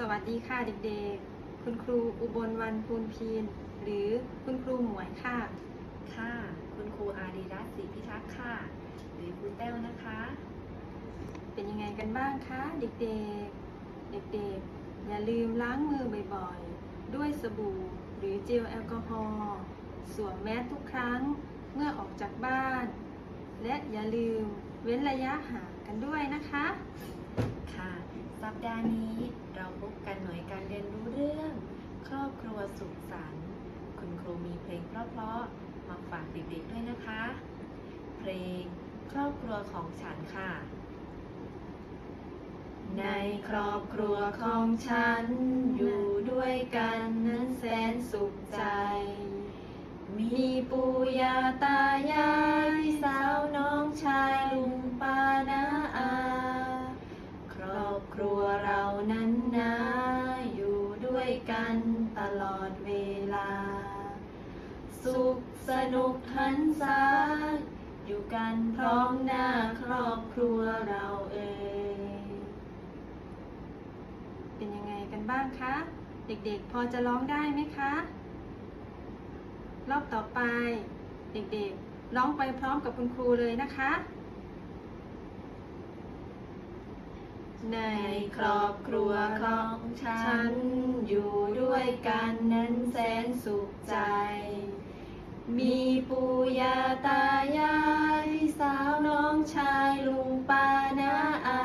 สวัสดีค่ะเด็กๆ คุณครูอุบลวันภูนพีน หรือคุณครูหมวยค่ะ ค่ะ คุณครูอารีรัตน์ศรีพิทักษ์ค่ะ หรือครูแต้วนะคะ เป็นยังไงกันบ้างคะเด็กๆ เด็กๆ อย่าลืมล้างมือบ่อยๆ ด้วยสบู่หรือเจลแอลกอฮอล์สวมแมสทุกครั้งเมื่อออกจากบ้าน และอย่าลืมเว้นระยะห่าง กันด้วยนะคะ ค่ะ สัปดาห์นี้เราพบกันหน่วยการเรียนรู้เรื่อง ครอบครัวสุขสันต์คุณครูมีเพลงเพราะๆมาฝากเด็กๆด้วยนะคะ เพลงครอบครัวของฉันค่ะ ในครอบครัวของฉัน อยู่ด้วยกันนั้นแสนสุขใจ มีปู่ย่าตายายพี่สาวน้องชายลุงป้าน้า ครัวเรานั้นนะอยู่ด้วยกันตลอดเวลา สุขสนุกหันษาอยู่กันพร้อมหน้าครอบครัวเราเองเป็นยังไงกันบ้างคะ เด็กๆพอจะร้องได้ไหมคะ รอบต่อไป เด็กๆร้องไปพร้อมกับคุณครูเลยนะคะ ในครอบครัวของฉัน อยู่ด้วยกันนั้นแสนสุขใจ มีปู่ย่าตายายพี่สาวน้องชายลุงป้าน้าอา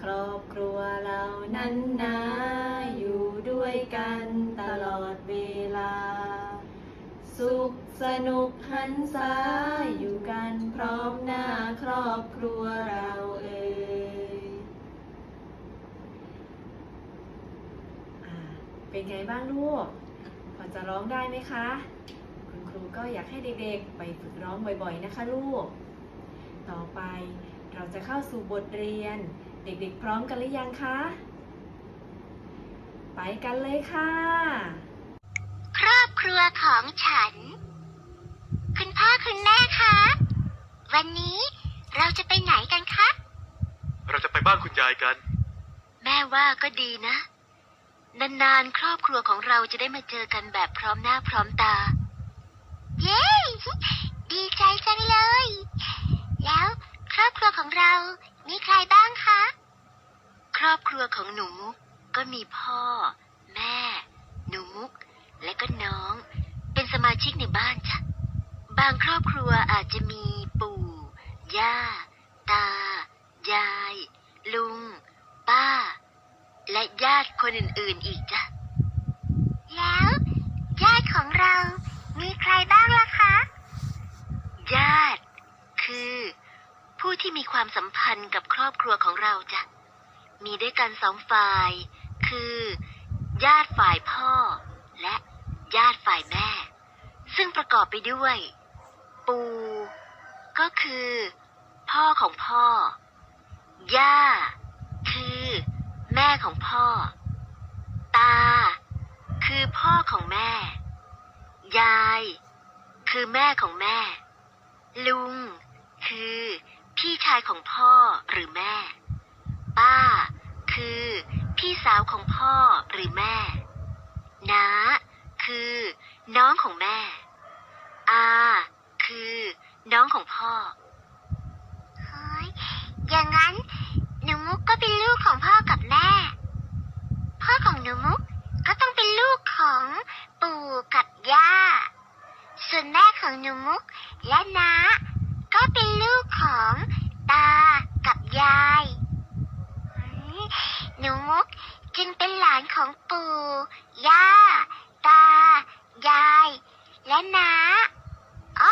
ครอบครัวเรานั้นนะอยู่ด้วยกันตลอดเวลา สุขสนุกหันษาอยู่กันพร้อมหน้าครอบครัวเราเอ่ย อ่า เป็นไงบ้างลูก พอจะร้องได้ไหมคะ คุณครูก็อยากให้เด็กๆ ไปฝึกร้องบ่อยๆ นะคะลูก ต่อไปเราจะเข้าสู่บทเรียน เด็กๆ พร้อมกันหรือยังคะ ไปกันเลยค่ะ ครอบครัวของฉัน คุณพ่อคุณแม่คะ วันนี้เราจะไปไหนกันคะ เราจะไปบ้านคุณยายกัน แม่ว่าก็ดีนะ นานๆ ครอบครัวของเราจะได้มาเจอกันแบบพร้อมหน้าพร้อมตา เย้ ดีใจจังเลย แล้วครอบครัวของเรา มีใครบ้างคะ ครอบครัวของหนูมุกก็มีพ่อ แม่ หนูมุก และก็น้อง เป็นสมาชิกในบ้านจ้ะ บางครอบครัวอาจจะมีปู่ ย่า ตา ยาย ลุง ป้า และญาติคนอื่นๆอีกจ้ะ แล้ว ญาติของเรามีใครบ้างล่ะคะ ญาติ คือ ผู้ที่มีความสัมพันธ์กับครอบครัวของเราจ้ะ มีด้วยกันสองฝ่าย คือ ญาติฝ่ายพ่อ และญาติฝ่ายแม่ ซึ่งประกอบไปด้วย ปู่ก็คือ พ่อของพ่อย่า คือ แม่ของพ่อ ตา คือพ่อของแม่ ยาย คือแม่ของแม่ ลุง คือ พี่ชายของพ่อหรือแม่ ป้า คือ พี่สาวของพ่อหรือแม่ น้า คือ น้องของแม่ อา คือ น้องของพ่อ เฮ้ย อย่างนั้น มุกก็เป็นลูกของพ่อกับแม่ พ่อของหนูมุกก็ต้องเป็นลูกของปู่กับย่า ส่วนแม่ของหนูมุกและน้าก็เป็นลูกของตากับยายเฮ้ยหนูมุกจึงเป็นหลานของปู่ ย่า ตา ยาย และน้าอ๋อ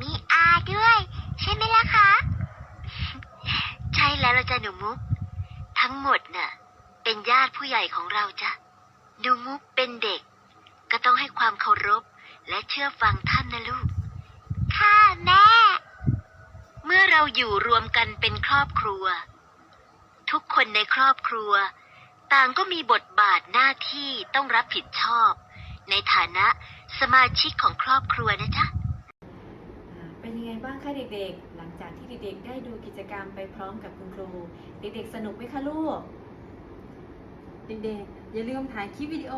มีอาด้วย ใช่ไหมล่ะคะ ใช่แล้วละจ้ะหนูมุก ทั้งหมดน่ะ เป็นญาติผู้ใหญ่ของเราจ้ะหนูมุกเป็นเด็ก ก็ต้องให้ความเคารพและเชื่อฟังท่านนะลูก ค่ะแม่ เมื่อเราอยู่รวมกันเป็นครอบครัว ทุกคนในครอบครัว ต่างก็มีบทบาทหน้าที่ต้องรับผิดชอบ ในฐานะสมาชิกของครอบครัวนะจ๊ะ อ่าเป็นยังไงบ้างคะเด็กๆหลัง จากที่เด็กๆได้ดูกิจกรรมไปพร้อมกับคุณครู เด็กๆสนุกไหมคะลูก เด็กๆ อย่าลืมถ่ายคลิปวิดีโอ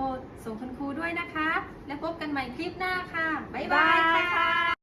ส่งคุณครูด้วยนะคะ และพบกันใหม่คลิปหน้าค่ะ บ๊ายบายค่ะ